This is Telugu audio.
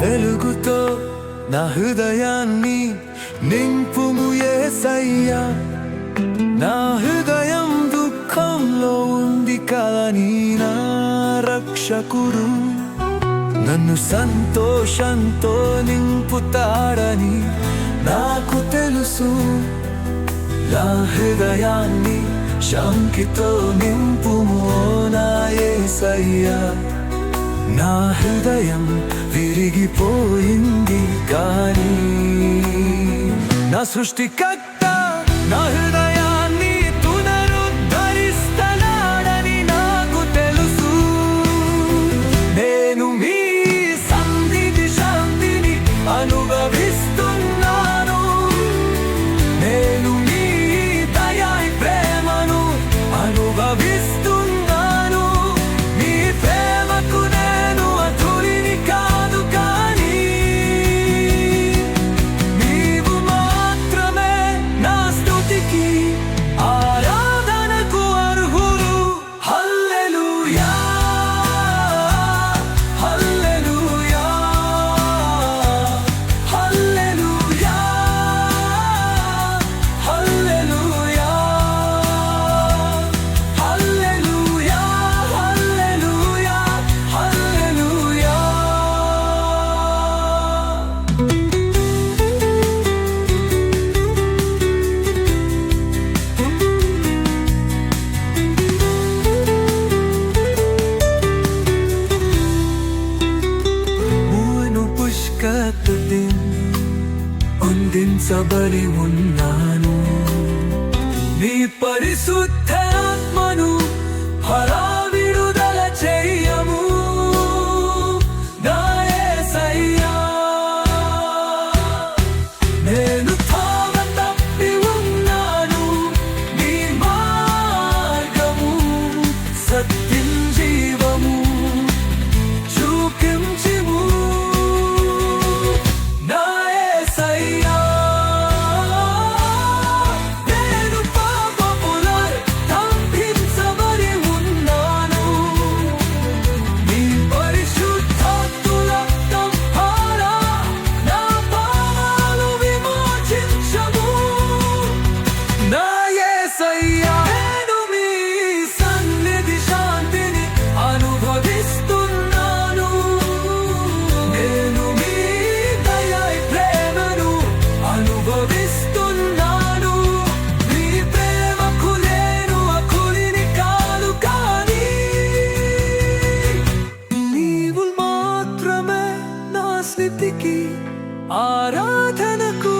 వెలుగుతో నా హృదయాన్ని నింపుము ఏసయ్యా. నా హృదయం దుఃఖంలో ఉంది కానీ నా రక్షకురు నన్ను సంతోషంతో నింపుతాడని నాకు తెలుసు. నా హృదయాన్ని శాంతితో నింపుమో నా ఏసయ్యా. నా హృదయం విరిగిపోయింది కానీ నా సృష్టికర్త నా హృదయం ಕತ್ತು ದಿನ ಒಂದಿನ ಸಬರಿ ಉನ್ನಾನು ನೀ ಪರಿಸು ఆరాధనకు